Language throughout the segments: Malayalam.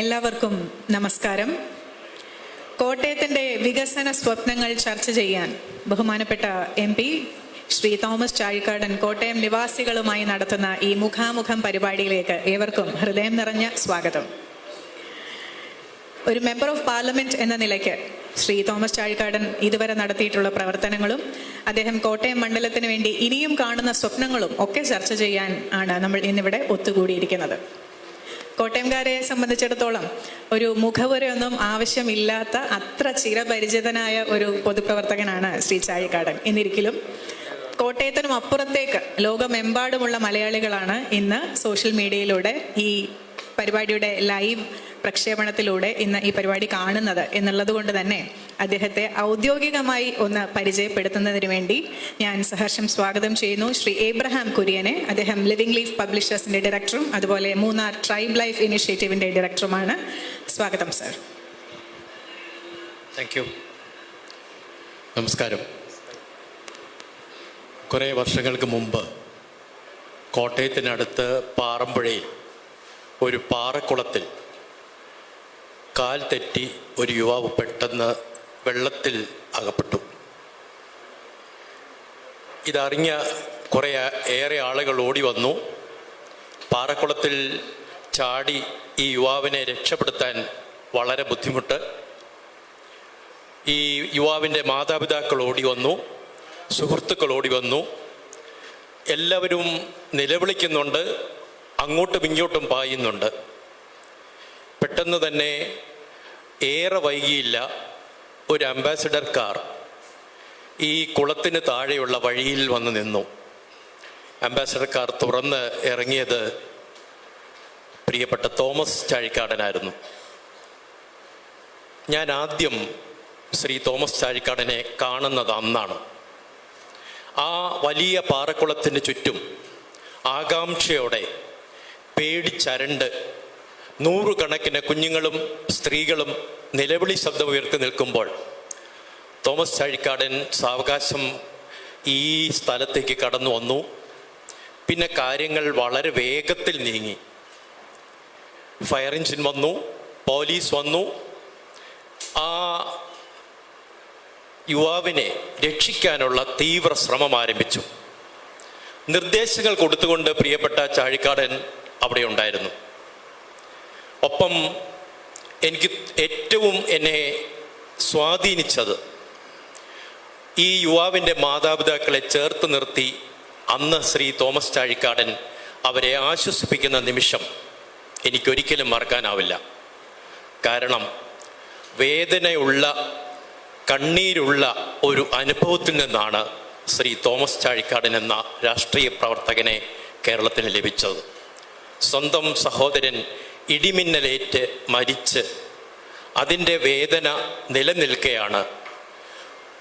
എല്ലാവർക്കും നമസ്കാരം. കോട്ടയത്തിന്റെ വികസന സ്വപ്നങ്ങൾ ചർച്ച ചെയ്യാൻ ബഹുമാനപ്പെട്ട എം പി ശ്രീ തോമസ് ചാഴിക്കാടൻ കോട്ടയം നിവാസികളുമായി നടത്തുന്ന ഈ മുഖാമുഖം പരിപാടിയിലേക്ക് ഏവർക്കും ഹൃദയം നിറഞ്ഞ സ്വാഗതം. ഒരു മെമ്പർ ഓഫ് പാർലമെന്റ് എന്ന നിലയ്ക്ക് ശ്രീ തോമസ് ചാഴിക്കാടൻ ഇതുവരെ നടത്തിയിട്ടുള്ള പ്രവർത്തനങ്ങളും അദ്ദേഹം കോട്ടയം മണ്ഡലത്തിന് വേണ്ടി ഇനിയും കാണുന്ന സ്വപ്നങ്ങളും ഒക്കെ ചർച്ച ചെയ്യാൻ ആണ് നമ്മൾ ഇന്നിവിടെ ഒത്തുകൂടിയിരിക്കുന്നത്. കോട്ടയംകാരെ സംബന്ധിച്ചിടത്തോളം ഒരു മുഖവുരയൊന്നും ആവശ്യമില്ലാത്ത അത്ര ചിരപരിചിതനായ ഒരു പൊതുപ്രവർത്തകനാണ് ശ്രീ ചാഴിക്കാടൻ എന്നിരിക്കലും കോട്ടയത്തിനും അപ്പുറത്തേക്ക് ലോകമെമ്പാടുമുള്ള മലയാളികളാണ് ഇന്ന് സോഷ്യൽ മീഡിയയിലൂടെ ഈ പരിപാടിയുടെ ലൈവ് പ്രക്ഷേപണത്തിലൂടെ ഇന്ന് ഈ പരിപാടി കാണുന്നത് എന്നുള്ളത് കൊണ്ട് തന്നെ അദ്ദേഹത്തെ ഔദ്യോഗികമായി ഒന്ന് പരിചയപ്പെടുത്തുന്നതിന് വേണ്ടി ഞാൻ സഹർഷം സ്വാഗതം ചെയ്യുന്നു. ശ്രീ ഏബ്രഹാം കുര്യനെ അദ്ദേഹം ലിവിംഗ് ലീഫ് പബ്ലിഷേഴ്സിന്റെ ഡയറക്ടറും അതുപോലെ മൂന്നാർ ട്രൈബ് ലൈഫ് ഇനിഷ്യേറ്റീവിന്റെ ഡയറക്ടറുമാണ് സ്വാഗതം സർ താങ്ക് യു നമസ്കാരം. കുറേ വർഷങ്ങൾക്ക് മുമ്പ് കോട്ടയത്തിനടുത്ത് പാറമ്പുഴയിൽ ഒരു പാറക്കുളത്തിൽ കാൽ തെറ്റി ഒരു യുവാവ് പെട്ടെന്ന് വെള്ളത്തിൽ അകപ്പെട്ടു. ഇതറിഞ്ഞ കുറേ ഏറെ ആളുകൾ ഓടി വന്നു. പാറക്കുളത്തിൽ ചാടി ഈ യുവാവിനെ രക്ഷപ്പെടുത്താൻ വളരെ ബുദ്ധിമുട്ട്. ഈ യുവാവിന്റെ മാതാപിതാക്കൾ ഓടി വന്നു സുഹൃത്തുക്കൾ ഓടി വന്നു. എല്ലാവരും നിലവിളിക്കുന്നുണ്ട് അങ്ങോട്ടും ഇങ്ങോട്ടും പായുന്നുണ്ട്. പെട്ടെന്ന് തന്നെ ഏറെ വൈകിയില്ല. ഒരു അംബാസിഡർ കാർ ഈ കുളത്തിന് താഴെയുള്ള വഴിയിൽ വന്ന് നിന്നു. അംബാസിഡർ കാർ തുറന്ന് ഇറങ്ങിയത് പ്രിയപ്പെട്ട തോമസ് ചാഴിക്കാടനായിരുന്നു. ഞാൻ ആദ്യം ശ്രീ തോമസ് ചാഴിക്കാടനെ കാണുന്നത് അന്നാണ്. ആ വലിയ പാറക്കുളത്തിന് ചുറ്റും ആകാംക്ഷയോടെ പേടിച്ചരണ്ട് നൂറുകണക്കിന് കുഞ്ഞുങ്ങളും സ്ത്രീകളും നിലവിളി ശബ്ദം ഉയർത്തി നിൽക്കുമ്പോൾ തോമസ് ചാഴിക്കാടൻ സാവകാശം ഈ സ്ഥലത്തേക്ക് കടന്നു വന്നു. പിന്നെ കാര്യങ്ങൾ വളരെ വേഗത്തിൽ നീങ്ങി. ഫയർ എഞ്ചിൻ വന്നു പോലീസ് വന്നു. ആ യുവാവിനെ രക്ഷിക്കാനുള്ള തീവ്ര ശ്രമം ആരംഭിച്ചു. നിർദ്ദേശങ്ങൾ കൊടുത്തുകൊണ്ട് പ്രിയപ്പെട്ട ചാഴിക്കാടൻ അവിടെ ഉണ്ടായിരുന്നു. ഒപ്പം എനിക്ക് ഏറ്റവും എന്നെ സ്വാധീനിച്ചത് ഈ യുവാവിന്റെ മാതാപിതാക്കളെ ചേർത്ത് നിർത്തി അന്ന് ശ്രീ തോമസ് ചാഴിക്കാടൻ അവരെ ആശ്വസിപ്പിക്കുന്ന നിമിഷം എനിക്കൊരിക്കലും മറക്കാനാവില്ല. കാരണം വേദനയുള്ള കണ്ണീരുള്ള ഒരു അനുഭവത്തിൽ നിന്നാണ് ശ്രീ തോമസ് ചാഴിക്കാടൻ എന്ന രാഷ്ട്രീയ പ്രവർത്തകനെ കേരളത്തിന് ലഭിച്ചത്. സ്വന്തം സഹോദരൻ ഇടിമിന്നലേറ്റ് മരിച്ച് അതിന്റെ വേദന നിലനിൽക്കെയാണ്.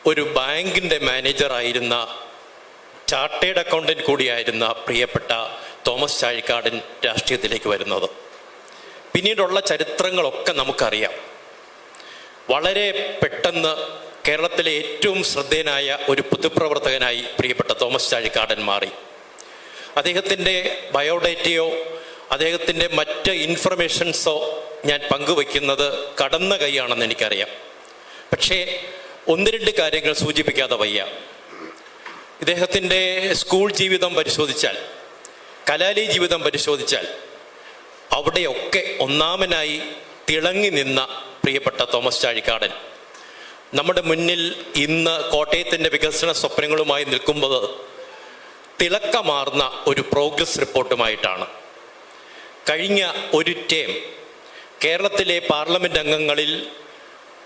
ഒരു ബാങ്കിന്റെ മാനേജറായിരുന്ന ചാർട്ടേഡ് അക്കൗണ്ടന്റ് കൂടിയായിരുന്ന പ്രിയപ്പെട്ട തോമസ് ചാഴിക്കാടൻ രാഷ്ട്രീയത്തിലേക്ക് വരുന്നത്. പിന്നീടുള്ള ചരിത്രങ്ങളൊക്കെ നമുക്കറിയാം. വളരെ പെട്ടെന്ന് കേരളത്തിലെ ഏറ്റവും ശ്രദ്ധേയനായ ഒരു പൊതുപ്രവർത്തകനായി പ്രിയപ്പെട്ട തോമസ് ചാഴിക്കാടൻ മാറി. അദ്ദേഹത്തിന്റെ ബയോഡേറ്റയോ അദ്ദേഹത്തിന്റെ മറ്റ് ഇൻഫർമേഷൻസോ ഞാൻ പങ്കുവയ്ക്കുന്നത് കടന്ന കൈയാണെന്ന് എനിക്കറിയാം. പക്ഷേ ഒന്ന് രണ്ട് കാര്യങ്ങൾ സൂചിപ്പിക്കാതെ വയ്യ. ഇദ്ദേഹത്തിന്റെ സ്കൂൾ ജീവിതം പരിശോധിച്ചാൽ കലാലയ ജീവിതം പരിശോധിച്ചാൽ അവിടെയൊക്കെ ഒന്നാമനായി തിളങ്ങി നിന്ന പ്രിയപ്പെട്ട തോമസ് ചാഴിക്കാടൻ. നമ്മുടെ മുന്നിൽ ഇന്ന് കോട്ടയത്തിന്റെ വികസന സ്വപ്നങ്ങളുമായി നിൽക്കുമ്പോൾ തിളക്കമാർന്ന ഒരു പ്രോഗ്രസ് റിപ്പോർട്ടുമായിട്ടാണ് കഴിഞ്ഞ ഒരു ടേം കേരളത്തിലെ പാർലമെന്റ് അംഗങ്ങളിൽ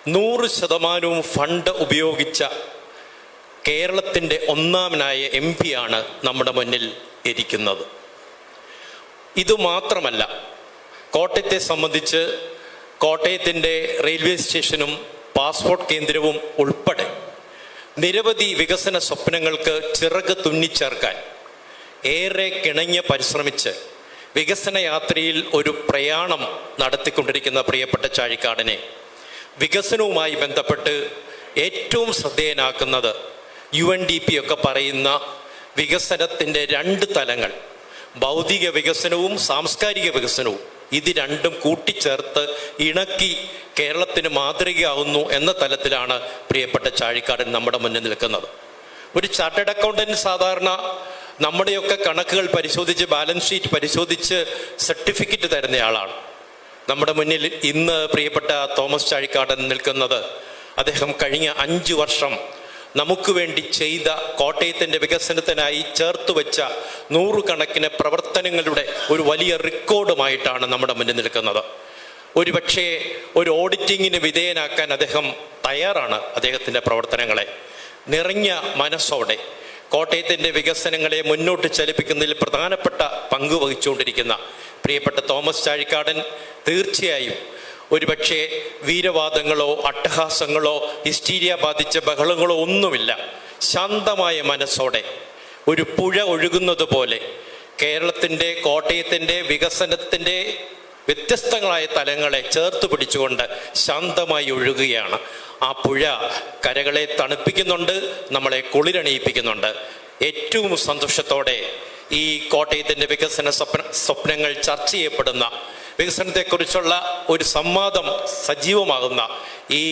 നൂറ് ശതമാനവും ഫണ്ട് ഉപയോഗിച്ച കേരളത്തിന്റെ ഒന്നാമനായ എം ആണ് നമ്മുടെ മുന്നിൽ ഇരിക്കുന്നത്. ഇതുമാത്രമല്ല കോട്ടയത്തെ സംബന്ധിച്ച് കോട്ടയത്തിന്റെ റെയിൽവേ സ്റ്റേഷനും പാസ്പോർട്ട് കേന്ദ്രവും ഉൾപ്പെടെ നിരവധി വികസന സ്വപ്നങ്ങൾക്ക് ചിറക് തുന്നിച്ചേർക്കാൻ ഏറെ കിണഞ്ഞ് പരിശ്രമിച്ച് വികസന യാത്രയിൽ ഒരു പ്രയാണം നടത്തിക്കൊണ്ടിരിക്കുന്ന പ്രിയപ്പെട്ട ചാഴിക്കാടനെ വികസനവുമായി ബന്ധപ്പെട്ട് ഏറ്റവും ശ്രദ്ധേയനാക്കുന്നത് യു എൻ ഡി പി ഒക്കെ പറയുന്ന വികസനത്തിന്റെ രണ്ട് തലങ്ങൾ ഭൗതിക വികസനവും സാംസ്കാരിക വികസനവും. ഇത് രണ്ടും കൂട്ടിച്ചേർത്ത് ഇണക്കി കേരളത്തിന് മാതൃകയാവുന്നു എന്ന തലത്തിലാണ് പ്രിയപ്പെട്ട ചാഴിക്കാടൻ നമ്മുടെ മുന്നിൽ നിൽക്കുന്നത്. ഒരു ചാർട്ടേഡ് അക്കൗണ്ടന്റ് സാധാരണ നമ്മുടെയൊക്കെ കണക്കുകൾ പരിശോധിച്ച് ബാലൻസ് ഷീറ്റ് പരിശോധിച്ച് സർട്ടിഫിക്കറ്റ് തരുന്നയാളാണ്. നമ്മുടെ മുന്നിൽ ഇന്ന് പ്രിയപ്പെട്ട തോമസ് ചാഴിക്കാടൻ നിൽക്കുന്നത്. അദ്ദേഹം കഴിഞ്ഞ അഞ്ച് വർഷം നമുക്ക് വേണ്ടി ചെയ്ത കോട്ടയത്തിന്റെ വികസനത്തിനായി ചേർത്ത് വെച്ച നൂറുകണക്കിന് പ്രവർത്തനങ്ങളുടെ ഒരു വലിയ റെക്കോർഡുമായിട്ടാണ് നമ്മുടെ മുന്നിൽ നിൽക്കുന്നത്. ഒരുപക്ഷേ ഒരു ഓഡിറ്റിങ്ങിന് വിധേയനാക്കാൻ അദ്ദേഹം തയ്യാറാണ് അദ്ദേഹത്തിന്റെ പ്രവർത്തനങ്ങളെ. നിറഞ്ഞ മനസ്സോടെ കോട്ടയത്തിന്റെ വികസനങ്ങളെ മുന്നോട്ട് ചലിപ്പിക്കുന്നതിൽ പ്രധാനപ്പെട്ട പങ്ക് വഹിച്ചുകൊണ്ടിരിക്കുന്ന പ്രിയപ്പെട്ട തോമസ് ചാഴിക്കാടൻ തീർച്ചയായും ഒരുപക്ഷെ വീരവാദങ്ങളോ അട്ടഹാസങ്ങളോ ഹിസ്റ്റീരിയ ബാധിച്ച ബഹളങ്ങളോ ഒന്നുമില്ല. ശാന്തമായ മനസ്സോടെ ഒരു പുഴ ഒഴുകുന്നത് പോലെ കേരളത്തിന്റെ കോട്ടയത്തിന്റെ വികസനത്തിന്റെ വ്യത്യസ്തങ്ങളായ തലങ്ങളെ ചേർത്ത് പിടിച്ചുകൊണ്ട് ശാന്തമായി ഒഴുകുകയാണ്. ആ പുഴ കരകളെ തണുപ്പിക്കുന്നുണ്ട് നമ്മളെ കുളിരണിയിപ്പിക്കുന്നുണ്ട്. ഏറ്റവും സന്തോഷത്തോടെ ഈ കോട്ടയത്തിന്റെ വികസന സ്വപ്ന സ്വപ്നങ്ങൾ ചർച്ച ചെയ്യപ്പെടുന്ന വികസനത്തെക്കുറിച്ചുള്ള ഒരു സംവാദം സജീവമാകുന്ന ഈ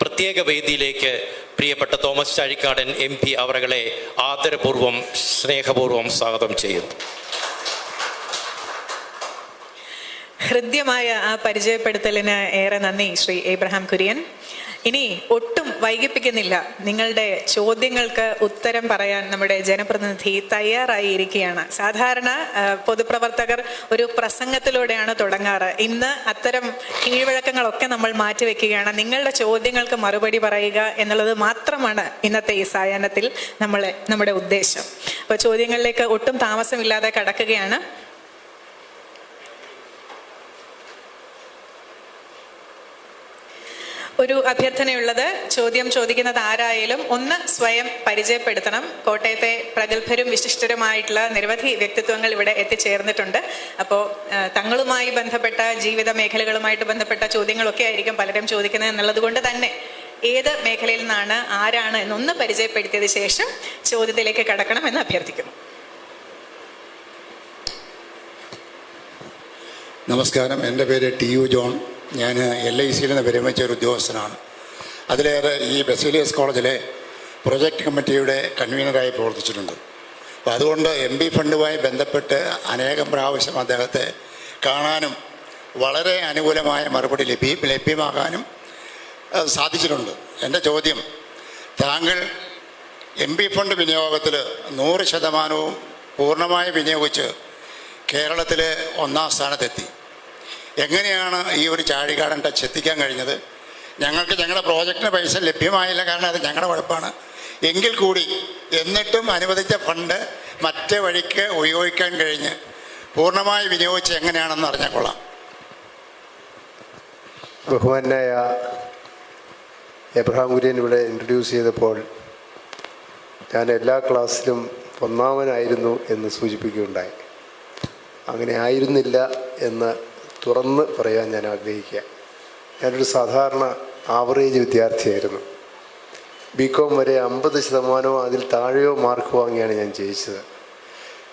പ്രത്യേക വേദിയിലേക്ക് പ്രിയപ്പെട്ട തോമസ് ചാഴിക്കാടൻ എം പി അവരുകളെ ആദരപൂർവം സ്നേഹപൂർവം സ്വാഗതം ചെയ്യുന്നു. ഹൃദ്യമായ ആ പരിചയപ്പെടുത്തലിന് ഏറെ നന്ദി ശ്രീ എബ്രഹാം കുര്യൻ. ഇനി ഒട്ടും വൈകിപ്പിക്കുന്നില്ല. നിങ്ങളുടെ ചോദ്യങ്ങൾക്ക് ഉത്തരം പറയാൻ നമ്മുടെ ജനപ്രതിനിധി തയ്യാറായി ഇരിക്കുകയാണ്. സാധാരണ പൊതുപ്രവർത്തകർ ഒരു പ്രസംഗത്തിലൂടെയാണ് തുടങ്ങാറ്. ഇന്ന് അത്തരം കീഴ്വഴക്കങ്ങളൊക്കെ നമ്മൾ മാറ്റിവെക്കുകയാണ്. നിങ്ങളുടെ ചോദ്യങ്ങൾക്ക് മറുപടി പറയുക എന്നുള്ളത് മാത്രമാണ് ഇന്നത്തെ ഈ സായാഹ്നത്തിൽ നമ്മളെ നമ്മുടെ ഉദ്ദേശം. അപ്പോൾ ചോദ്യങ്ങളിലേക്ക് ഒട്ടും താമസമില്ലാതെ കടക്കുകയാണ്. ഒരു അഭ്യർത്ഥനയുള്ളത് ചോദ്യം ചോദിക്കുന്നത് ആരായാലും ഒന്ന് സ്വയം പരിചയപ്പെടുത്തണം. കോട്ടയത്തെ പ്രഗത്ഭരും വിശിഷ്ടരുമായിട്ടുള്ള നിരവധി വ്യക്തിത്വങ്ങൾ ഇവിടെ എത്തിച്ചേർന്നിട്ടുണ്ട്. അപ്പോൾ തങ്ങളുമായി ബന്ധപ്പെട്ട ജീവിത മേഖലകളുമായിട്ട് ബന്ധപ്പെട്ട ചോദ്യങ്ങളൊക്കെ ആയിരിക്കും പലരും ചോദിക്കുന്നത് എന്നുള്ളത് കൊണ്ട് തന്നെ ഏത് മേഖലയിൽ നിന്നാണ് ആരാണ് എന്നൊന്ന് പരിചയപ്പെടുത്തിയതിനു ശേഷം ചോദ്യത്തിലേക്ക് കടക്കണം എന്ന് അഭ്യർത്ഥിക്കുന്നു. നമസ്കാരം. എന്റെ പേര് ടി യു ജോൺ. ഞാൻ എൽ ഐ സിയിൽ നിന്ന് വിരമിച്ച ഒരു ഉദ്യോഗസ്ഥനാണ്. അതിലേറെ ഈ ബസീലിയസ് കോളേജിലെ പ്രൊജക്ട് കമ്മിറ്റിയുടെ കൺവീനറായി പ്രവർത്തിച്ചിട്ടുണ്ട്. അപ്പോൾ അതുകൊണ്ട് എം പി ഫണ്ടുമായി ബന്ധപ്പെട്ട് അനേകം പ്രാവശ്യം അദ്ദേഹത്തെ കാണാനും വളരെ അനുകൂലമായ മറുപടി ലഭ്യ ലഭ്യമാകാനും സാധിച്ചിട്ടുണ്ട്. എന്റെ ചോദ്യം താങ്കൾ എം പി ഫണ്ട് വിനിയോഗത്തിൽ നൂറ് ശതമാനവും പൂർണമായി വിനിയോഗിച്ച് കേരളത്തിൽ ഒന്നാം സ്ഥാനത്തെത്തി. എങ്ങനെയാണ് ഈ ഒരു ചാഴികാടൻ ടച്ച് എത്തിക്കാൻ കഴിഞ്ഞത്? ഞങ്ങൾക്ക് ഞങ്ങളുടെ പ്രോജക്റ്റിന് പൈസ ലഭ്യമായില്ല കാരണം അത് ഞങ്ങളുടെ കുഴപ്പമാണ് എങ്കിൽ കൂടി എന്നിട്ടും അനുവദിച്ച ഫണ്ട് മറ്റേ വഴിക്ക് ഉപയോഗിക്കാൻ കഴിഞ്ഞ് പൂർണമായി വിനിയോഗിച്ച് എങ്ങനെയാണെന്ന് അറിഞ്ഞാൽ കൊള്ളാം. ബഹുമാനായ എബ്രഹാം കുര്യൻ ഇവിടെ ഇൻട്രൊഡ്യൂസ് ചെയ്തപ്പോൾ ഞാൻ എല്ലാ ക്ലാസ്സിലും ഒന്നാമനായിരുന്നു എന്ന് സൂചിപ്പിക്കുകയുണ്ടായി. അങ്ങനെ ആയിരുന്നില്ല എന്ന് തുറന്ന് പറയാൻ ഞാൻ ആഗ്രഹിക്കുക. ഞാനൊരു സാധാരണ ആവറേജ് വിദ്യാർത്ഥിയായിരുന്നു. ബി കോം വരെ അമ്പത് ശതമാനമോ അതിൽ താഴെയോ മാർക്ക് വാങ്ങിയാണ് ഞാൻ ജയിച്ചത്.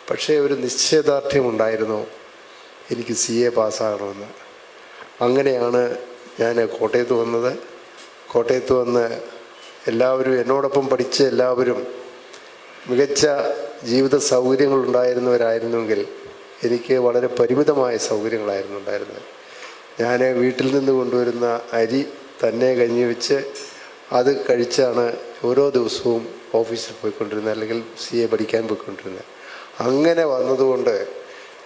പക്ഷേ ഒരു നിശ്ചയദാർഢ്യം ഉണ്ടായിരുന്നു. എനിക്ക് സി എ പാസ്സാകണമെന്ന്. അങ്ങനെയാണ് ഞാൻ കോട്ടയത്ത് വന്നത്. കോട്ടയത്ത് വന്ന് എല്ലാവരും എന്നോടൊപ്പം പഠിച്ച എല്ലാവരും മികച്ച ജീവിത സൗകര്യങ്ങൾ ഉണ്ടായിരുന്നവരായിരുന്നുവെങ്കിൽ എനിക്ക് വളരെ പരിമിതമായ സൗകര്യങ്ങളായിരുന്നു ഉണ്ടായിരുന്നത്. ഞാൻ വീട്ടിൽ നിന്ന് കൊണ്ടുവരുന്ന അരി തന്നെ കഞ്ഞി വെച്ച് അത് കഴിച്ചാണ് ഓരോ ദിവസവും ഓഫീസിൽ പോയിക്കൊണ്ടിരുന്നത് അല്ലെങ്കിൽ സി എ പഠിക്കാൻ പോയിക്കൊണ്ടിരുന്നത്. അങ്ങനെ വന്നതുകൊണ്ട്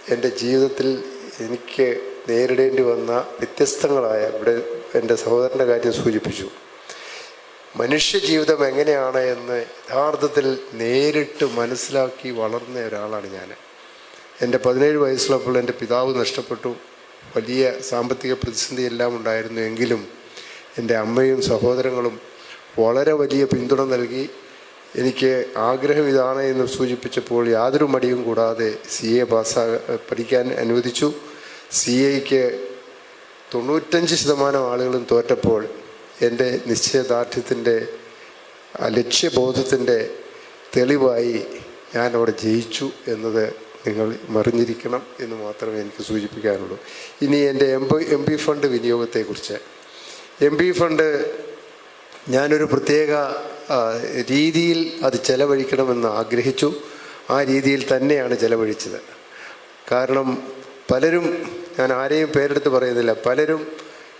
എന്റെ ജീവിതത്തിൽ എനിക്ക് നേരിടേണ്ടി വന്ന വ്യത്യസ്തങ്ങളായ ഇവിടെ എന്റെ സഹോദരന്റെ കാര്യം സൂചിപ്പിച്ചു. മനുഷ്യ ജീവിതം എങ്ങനെയാണ് എന്ന് യഥാർത്ഥത്തിൽ നേരിട്ട് മനസ്സിലാക്കി വളർന്ന ഒരാളാണ് ഞാൻ എന്റെ പതിനേഴ് വയസ്സുള്ളപ്പോൾ എന്റെ പിതാവ് നഷ്ടപ്പെട്ടു. വലിയ സാമ്പത്തിക പ്രതിസന്ധി എല്ലാം ഉണ്ടായിരുന്നു എങ്കിലും എന്റെ അമ്മയും സഹോദരങ്ങളും വളരെ വലിയ പിന്തുണ നൽകി. എനിക്ക് ആഗ്രഹം ഇതാണ് എന്ന് സൂചിപ്പിച്ചപ്പോൾ യാതൊരു മടിയും കൂടാതെ സി എ പാസ്സാ പഠിക്കാൻ അനുവദിച്ചു. സി എക്ക് തൊണ്ണൂറ്റഞ്ച് ശതമാനം ആളുകളും തോറ്റപ്പോൾ എന്റെ നിശ്ചയദാർഢ്യത്തിന്റെ ലക്ഷ്യബോധത്തിന്റെ തെളിവായി ഞാൻ അവിടെ ജയിച്ചു എന്നത് നിങ്ങൾ മറിഞ്ഞിരിക്കണം എന്ന് മാത്രമേ എനിക്ക് സൂചിപ്പിക്കാനുള്ളൂ. ഇനി എന്റെ എം എം പി ഫണ്ട് വിനിയോഗത്തെക്കുറിച്ച്. എം പി ഫണ്ട് ഞാനൊരു പ്രത്യേക രീതിയിൽ അത് ചെലവഴിക്കണമെന്ന് ആഗ്രഹിച്ചു. ആ രീതിയിൽ തന്നെയാണ് ചെലവഴിച്ചത്. കാരണം പലരും ഞാൻ ആരെയും പേരെടുത്ത് പറയുന്നില്ല പലരും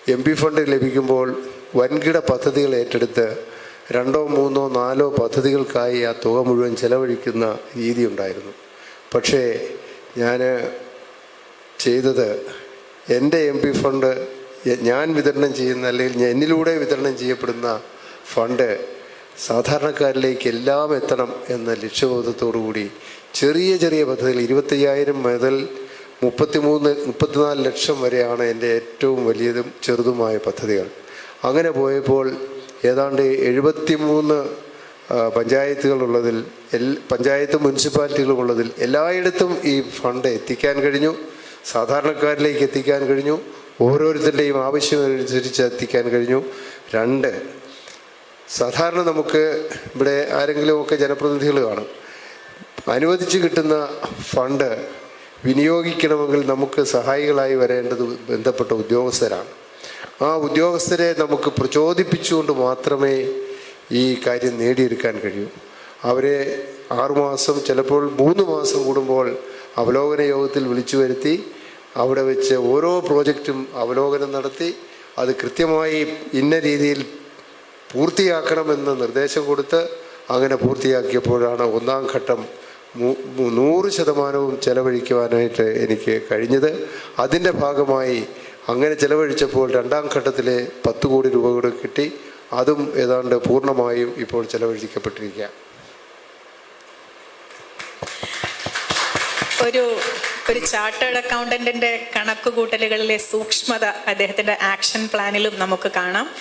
എം പി ഫണ്ട് ലഭിക്കുമ്പോൾ വൻകിട പദ്ധതികൾ ഏറ്റെടുത്ത് രണ്ടോ മൂന്നോ നാലോ പദ്ധതികൾക്കായി ആ തുക മുഴുവൻ ചെലവഴിക്കുന്ന രീതി ഉണ്ടായിരുന്നു. പക്ഷേ ഞാൻ ചെയ്തത് എന്റെ എം പി ഫണ്ട് ഞാൻ വിതരണം ചെയ്യുന്ന അല്ലെങ്കിൽ എന്നിലൂടെ വിതരണം ചെയ്യപ്പെടുന്ന ഫണ്ട് സാധാരണക്കാരിലേക്ക് എല്ലാം എത്തണം എന്ന ലക്ഷ്യബോധത്തോടു കൂടി ചെറിയ ചെറിയ പദ്ധതികൾ ഇരുപത്തയ്യായിരം മുതൽ മുപ്പത്തിമൂന്ന് മുപ്പത്തിനാല് ലക്ഷം വരെയാണ് എന്റെ ഏറ്റവും വലിയതും ചെറുതുമായ പദ്ധതികൾ. അങ്ങനെ പോയപ്പോൾ ഏതാണ്ട് എഴുപത്തിമൂന്ന് പഞ്ചായത്തുകളുള്ളതിൽ എൽ പഞ്ചായത്ത് മുനിസിപ്പാലിറ്റികളുള്ളതിൽ എല്ലായിടത്തും ഈ ഫണ്ട് എത്തിക്കാൻ കഴിഞ്ഞു. സാധാരണക്കാരിലേക്ക് എത്തിക്കാൻ കഴിഞ്ഞു. ഓരോരുത്തരുടെയും ആവശ്യമനുസരിച്ച് എത്തിക്കാൻ കഴിഞ്ഞു. രണ്ട് സാധാരണ നമുക്ക് ഇവിടെ ആരെങ്കിലുമൊക്കെ ജനപ്രതിനിധികൾ കാണും. അനുവദിച്ച് കിട്ടുന്ന ഫണ്ട് വിനിയോഗിക്കണമെങ്കിൽ നമുക്ക് സഹായികളായി വരേണ്ടത് ബന്ധപ്പെട്ട ഉദ്യോഗസ്ഥരാണ്. ആ ഉദ്യോഗസ്ഥരെ നമുക്ക് പ്രചോദിപ്പിച്ചുകൊണ്ട് മാത്രമേ ഈ കാര്യം നേടിയെടുക്കാൻ കഴിയും. അവരെ ആറുമാസം ചിലപ്പോൾ മൂന്ന് മാസം കൂടുമ്പോൾ അവലോകന യോഗത്തിൽ വിളിച്ചു വരുത്തി അവിടെ വെച്ച് ഓരോ പ്രോജക്റ്റും അവലോകനം നടത്തി അത് കൃത്യമായി ഇന്ന രീതിയിൽ പൂർത്തിയാക്കണമെന്ന് നിർദ്ദേശം കൊടുത്ത് അങ്ങനെ പൂർത്തിയാക്കിയപ്പോഴാണ് ഒന്നാം ഘട്ടം നൂറ് ശതമാനവും ചെലവഴിക്കുവാനായിട്ട് എനിക്ക് കഴിഞ്ഞത്. അതിന്റെ ഭാഗമായി അങ്ങനെ ചെലവഴിച്ചപ്പോൾ രണ്ടാം ഘട്ടത്തിലെ പത്ത് കോടി രൂപ കൂടെ കിട്ടി. അതും ഏതാണ്ട് പൂർണമായും ഇപ്പോൾ ചെലവഴിക്കപ്പെട്ടിരിക്കുക. ഒരു ഒരു ചാർട്ടേഡ് അക്കൗണ്ടന്റിന്റെ കണക്കുകൂട്ടലുകളിലെ സൂക്ഷ്മത അദ്ദേഹത്തിന്റെ ആക്ഷൻ പ്ലാനിലും നമുക്ക് കാണാം.